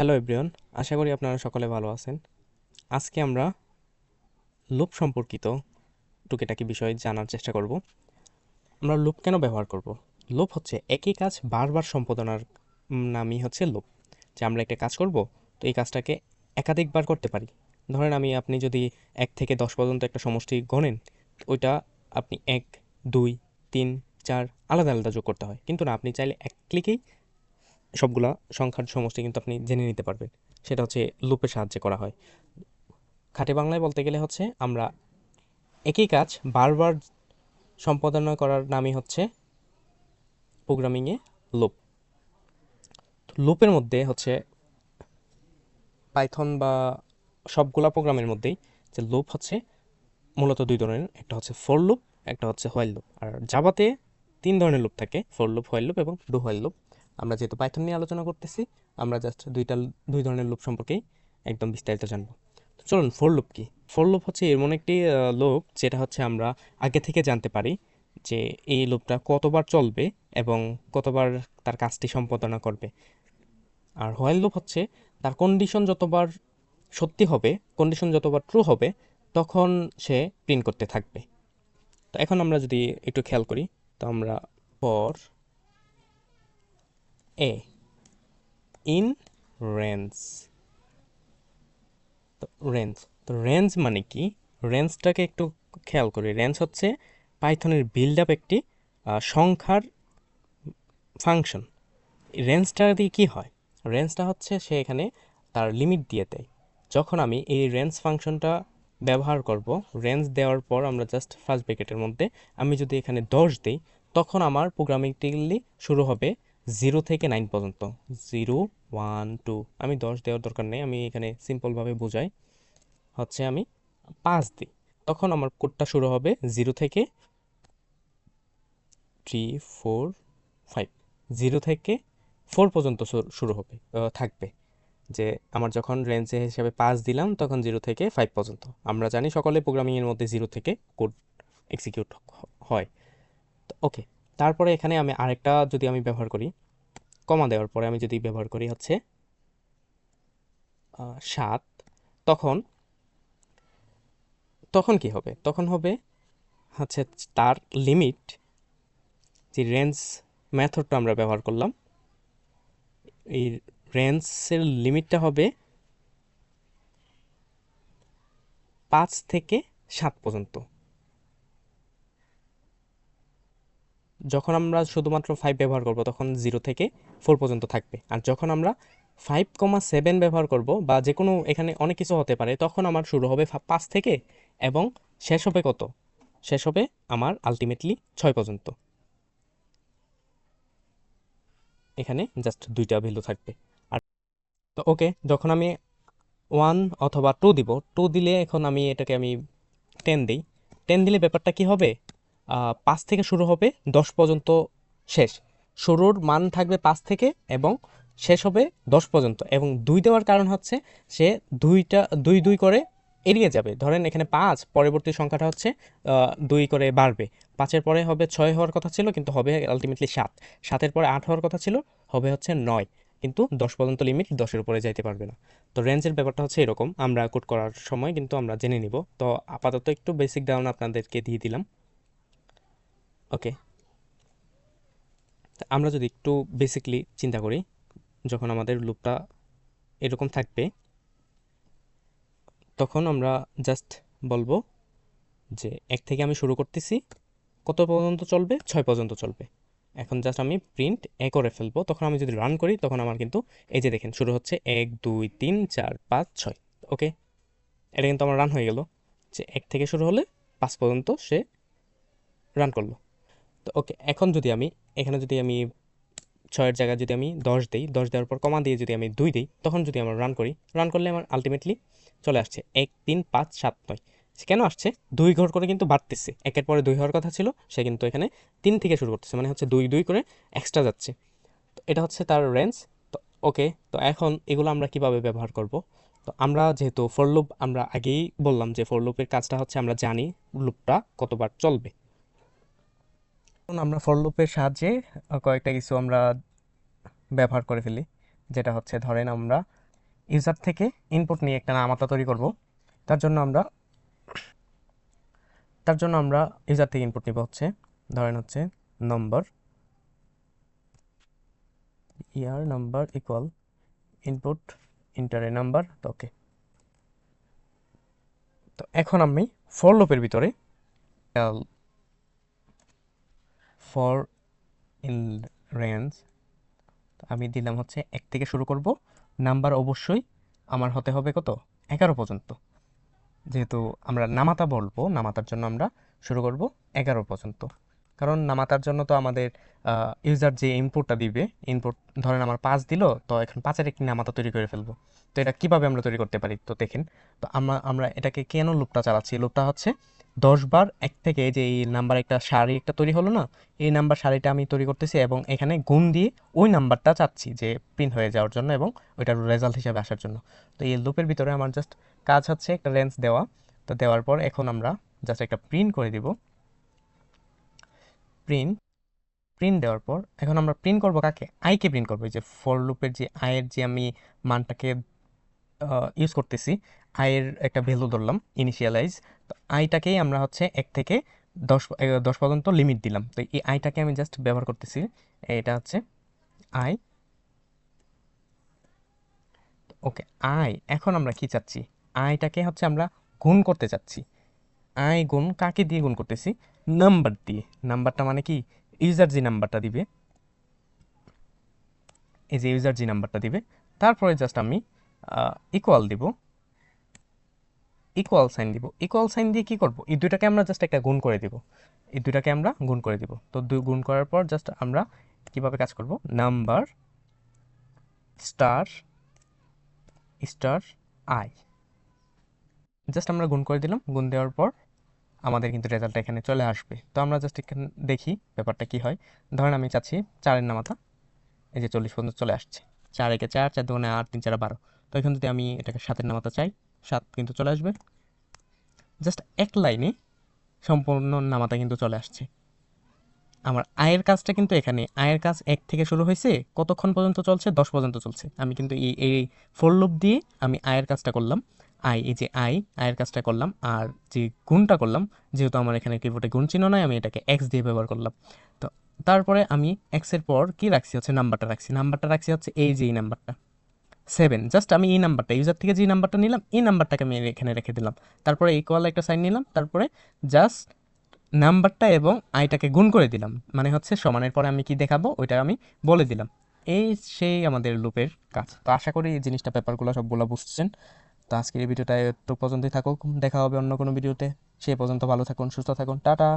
Hello everyone আশা করি আপনারা সকলে ভালো আছেন। আজকে আমরা লুপ সম্পর্কিত টুকিটাকি বিষয় জানার চেষ্টা করব। আমরা লুপ কেন ব্যবহার করব? লুপ হচ্ছে একই কাজ বারবার সম্পাদনার নামই হচ্ছে লুপ। যে আমরা একটা কাজ করব, তো এই কাজটাকে একাধিকবার করতে পারি। ধরেন আমি, আপনি যদি এক থেকে দশ পর্যন্ত একটা সমষ্টি গণেন, ওইটা আপনি এক, দুই, তিন, চার আলাদা আলাদা যোগ করতে হয়। কিন্তু না, আপনি চাইলে এক ক্লিকেই সবগুলা সংখ্যার সমষ্টি কিন্তু আপনি জেনে নিতে পারবেন। সেটা হচ্ছে লুপের সাহায্যে করা হয়। খাঁটি বাংলায় বলতে গেলে হচ্ছে আমরা একই কাজ বারবার সম্পাদনা করার নামই হচ্ছে প্রোগ্রামিংয়ে লুপ লুপের মধ্যে হচ্ছে পাইথন বা সবগুলা প্রোগ্রামের মধ্যেই যে লুপ হচ্ছে মূলত দুই ধরনের, একটা হচ্ছে ফোর লুপ একটা হচ্ছে হোয়াইল লুপ আর জাভাতে তিন ধরনের লুপ থাকে ফোর লুপ হোয়াইল লুপ এবং ডু হোয়াইল লুপ আমরা যেহেতু পাইথন নিয়ে আলোচনা করতেছি, আমরা জাস্ট দুইটা, দুই ধরনের লুপ সম্পর্কেই একদম বিস্তারিত জানব। তো চলুন ফোর লুপ কি? ফোর লুপ হচ্ছে এমন একটি লুপ যেটা হচ্ছে আমরা আগে থেকে জানতে পারি যে এই লুপটা কতবার চলবে এবং কতবার তার কাজটি সম্পাদনা করবে। আর হোয়াইল লুপ হচ্ছে তার কন্ডিশন যতবার সত্যি হবে কন্ডিশন যতবার ট্রু হবে, তখন সে প্রিন্ট করতে থাকবে। তো এখন আমরা যদি একটু খেয়াল করি, তো আমরা ফর এ ইন রেঞ্জ তো রেঞ্জ তো রেঞ্জ মানে কি? রেঞ্জটাকে একটু খেয়াল করি। রেঞ্জ হচ্ছে পাইথনের বিল্ড আপ একটি সংখ্যার ফাংশন রেঞ্জটা দিয়ে কী হয়? রেঞ্জটা হচ্ছে সে এখানে তার লিমিট দিয়ে দেয়। যখন আমি এই রেঞ্জ ফাংশনটা ব্যবহার করব রেঞ্জ দেওয়ার পর আমরা জাস্ট ফার্স্ট ব্র্যাকেটের মধ্যে, আমি যদি এখানে দশ দিই, তখন আমার প্রোগ্রামিংটি শুরু হবে জিরো থেকে নাইন পর্যন্ত। জিরো ওয়ান টু আমি দশ দেওয়ার দরকার নেই, আমি এখানে সিম্পলভাবে বোঝাই। হচ্ছে আমি পাঁচ দিই। তখন আমার কোডটা শুরু হবে জিরো থেকে থ্রি ফোর ফাইভ জিরো থেকে ফোর পর্যন্ত শুরু- হবে থাকবে। যে আমার যখন রেঞ্জে হিসাবে পাঁচ দিলাম, তখন জিরো থেকে ফাইভ পর্যন্ত। আমরা জানি সকলে প্রোগ্রামিংয়ের মধ্যে জিরো থেকে কোড এক্সিকিউট হয়। ওকে তারপরে এখানে আমি আরেকটা যদি আমি ব্যবহার করি, কমা দেওয়ার পরে আমি যদি ব্যবহার করি হচ্ছে সাত, তখন তখন কি হবে? তখন হবে হচ্ছে তার লিমিট যে রেঞ্জ মেথডটা আমরা ব্যবহার করলাম, এই রেঞ্জের লিমিটটা হবে পাঁচ থেকে সাত পর্যন্ত। যখন আমরা শুধুমাত্র ফাইভ ব্যবহার করব, তখন জিরো থেকে ফোর পর্যন্ত থাকবে। আর যখন আমরা ফাইভ কমা সেভেন ব্যবহার করব বা যে কোনো এখানে অনেক কিছু হতে পারে, তখন আমার শুরু হবে পাঁচ থেকে এবং শেষ হবে কত? শেষ হবে আমার আলটিমেটলি ছয় পর্যন্ত। এখানে জাস্ট দুইটা ভ্যালু থাকবে। আর তো ওকে যখন আমি ওয়ান অথবা টু দিব টু দিলে এখন আমি এটাকে আমি টেন দিই। টেন দিলে ব্যাপারটা কি হবে? পাঁচ থেকে শুরু হবে, দশ পর্যন্ত শেষ। শুরুর মান থাকবে পাঁচ থেকে এবং শেষ হবে দশ পর্যন্ত। এবং দুই দেওয়ার কারণ হচ্ছে, সে দুইটা, দুই দুই করে এড়িয়ে যাবে। ধরেন এখানে পাঁচ, পরবর্তী সংখ্যাটা হচ্ছে দুই করে বাড়বে। পাঁচের পরে হবে ছয় হওয়ার কথা ছিল, কিন্তু হবে আলটিমেটলি সাত। সাতের পরে আট হওয়ার কথা ছিল, হবে হচ্ছে নয়। কিন্তু দশ পর্যন্ত লিমিট দশের উপরে যাইতে পারবে না। তো রেঞ্জের ব্যাপারটা হচ্ছে এরকম। আমরা কোড করার সময় কিন্তু আমরা জেনে নিব। তো আপাতত একটু বেসিক ডাউন আপনাদেরকে দিয়ে দিলাম। ওকে আমরা যদি একটু বেসিকলি চিন্তা করি, যখন আমাদের লুপটা এরকম থাকবে, তখন আমরা জাস্ট বলব যে এক থেকে আমি শুরু করতেছি, কত পর্যন্ত চলবে? ছয় পর্যন্ত চলবে। এখন জাস্ট আমি প্রিন্ট এ করে ফেলব। তখন আমি যদি রান করি, তখন আমার কিন্তু এই যে দেখেন, শুরু হচ্ছে এক, দুই, তিন, চার, পাঁচ, ছয়। ওকে এটা কিন্তু আমার রান হয়ে গেল। যে এক থেকে শুরু হলে পাঁচ পর্যন্ত সে রান করল। তো ওকে, এখন যদি আমি, এখানে যদি আমি ছয়ের জায়গায় যদি আমি দশ দিই, দশ দেওয়ার পর কমা দিয়ে যদি আমি দুই দিই, তখন যদি আমরা রান করি রান করলে আমার আলটিমেটলি চলে আসছে এক, তিন, পাঁচ, সাত, নয়। কেন আসছে? দুই ঘর করে কিন্তু বাড়তেছে। একের পরে দুই হওয়ার কথা ছিল, সে কিন্তু এখানে তিন থেকে শুরু করতেছে মানে হচ্ছে দুই দুই করে এক্সট্রা যাচ্ছে। তো এটা হচ্ছে তার রেঞ্জ তো ওকে, তো এখন এগুলো আমরা কীভাবে ব্যবহার করব? তো আমরা যেহেতু ফর লুপ আমরা আগেই বললাম যে ফর লুপের কাজটা হচ্ছে আমরা জানি লুপটা কতবার চলবে। এখন আমরা ফর লুপের সাহায্যে কয়েকটা কিছু আমরা ব্যবহার করে ফেলি। যেটা হচ্ছে ধরেন আমরা ইউজার থেকে ইনপুট নিয়ে একটা নামাতা তৈরি করব। তার জন্য আমরা, তার জন্য আমরা ইউজার থেকে ইনপুট নিব হচ্ছে, ধরেন হচ্ছে নম্বর ইয়ার নাম্বার ইকুয়াল ইনপুট ইন্টারে নাম্বার ওকে তো এখন আমি ফর লুপের ভিতরে ফর ইন রেঞ্জ আমি দিলাম হচ্ছে এক থেকে শুরু করব। নাম্বার অবশ্যই আমার হতে হবে কত? এগারো পর্যন্ত। যেহেতু আমরা নামাতা বলব, নামাতার জন্য আমরা শুরু করব এগারো পর্যন্ত। কারণ নামাতার জন্য তো আমাদের ইউজার যে ইনপুটটা দিবে ইনপুট ধরেন আমার পাঁচ দিল, তো এখন পাঁচের একটি নামাতা তৈরি করে ফেলব। তো এটা কীভাবে আমরা তৈরি করতে পারি? তো দেখেন, তো আমরা আমরা এটাকে কেন লুপটা চালাচ্ছি? লুপটা হচ্ছে দশ বার, এক থেকে যে এই নাম্বার একটা শাড়ি একটা তৈরি হলো না, এই নাম্বার শাড়িটা আমি তৈরি করতেছি এবং এখানে গুণ দিয়ে ওই নাম্বারটা চাচ্ছি যে প্রিন্ট হয়ে যাওয়ার জন্য এবং ওইটার রেজাল্ট হিসাবে আসার জন্য। তো এই লুপের ভিতরে আমার জাস্ট কাজ হচ্ছে একটা রেঞ্জ দেওয়া। তো দেওয়ার পর এখন আমরা জাস্ট একটা প্রিন্ট করে দিব। প্রিন্ট প্রিন্ট দেওয়ার পর এখন আমরা প্রিন্ট করব কাকে? আইকে প্রিন্ট করব। যে ফর লুপের যে আয়ের যে আমি মানটাকে ইউজ করতেছি আয়ের একটা ভ্যালু ধরলাম ইনিশিয়ালাইজ আইটাকেই আমরা হচ্ছে এক থেকে দশ দশ পর্যন্ত লিমিট দিলাম। তো এই আইটাকে আমি জাস্ট ব্যবহার করতেছি। এটা হচ্ছে আই। ওকে, আই, এখন আমরা কি চাচ্ছি? আইটাকে হচ্ছে আমরা গুণ করতে চাচ্ছি। আই গুণ কাকে দিয়ে গুণ করতেছি? নাম্বার দিয়ে। নাম্বারটা মানে কি? ইউজার জি নাম্বারটা দিবে, এই যে ইউজার জি নাম্বারটা দিবে, তারপরে জাস্ট আমি ইকুয়াল দিব। ইকুয়াল সাইন দিব। ইকুয়াল সাইন দিয়ে কি করব? এই দুইটাকে আমরা জাস্ট একটা গুণ করে দিব। এই দুইটাকে আমরা গুণ করে দিব। তো দুই গুণ করার পর জাস্ট আমরা কীভাবে কাজ করব? Number star star I just আমরা গুণ করে দিলাম। গুণ দেওয়ার পর আমাদের কিন্তু রেজাল্টটা এখানে চলে আসবে। তো আমরা জাস্ট এখানে দেখি ব্যাপারটা কি হয়। ধরেন আমি চাচ্ছি চারের নামাতা। এই যে চল্লিশ পর্যন্ত চলে আসছে। চার একে চার চার দোকানে আট, তিন, চার, বারো। তো এখান যদি আমি এটাকে সাতের নামাতা চাই সাত কিন্তু চলে আসবে। জাস্ট এক লাইনে সম্পূর্ণ নামাতা কিন্তু চলে আসছে। আমার আয়ের কাজটা কিন্তু এখানে, আয়ের কাজ এক থেকে শুরু হয়েছে, কতক্ষণ পর্যন্ত চলছে? দশ পর্যন্ত চলছে। আমি কিন্তু এই এই ফোর লুপ দিয়ে আমি আয়ের কাজটা করলাম। আই এই যে আই আয়ের কাজটা করলাম আর যে গুণটা করলাম, যেহেতু আমার এখানে কিবোর্ডে গুণ চিহ্ন নয় আমি এটাকে এক্স দিয়ে ব্যবহার করলাম। তো তারপরে আমি এক্সের পর কি রাখছি? হচ্ছে নাম্বারটা রাখছি। নাম্বারটা রাখছি হচ্ছে এই যে এই নাম্বারটা সেভেন জাস্ট আমি এই নাম্বারটা ইউজার থেকে যে নাম্বারটা নিলাম, এই নাম্বারটাকে আমি এখানে রেখে দিলাম। তারপরে ইকুয়াল একটা সাইন নিলাম, তারপরে জাস্ট নাম্বারটা এবং আইটাকে গুণ করে দিলাম। মানে হচ্ছে সমানের পরে আমি কি দেখাবো? ওইটা আমি বলে দিলাম। এই সেই আমাদের লুপের কাজ। তো আশা করি এই জিনিসটা পেপারগুলো সবগুলো বুঝছেন। তো আজকের এই ভিডিওটা একটু পর্যন্তই থাকুক। দেখা হবে অন্য কোনো ভিডিওতে। সেই পর্যন্ত ভালো থাকুন, সুস্থ থাকুন। টাটা!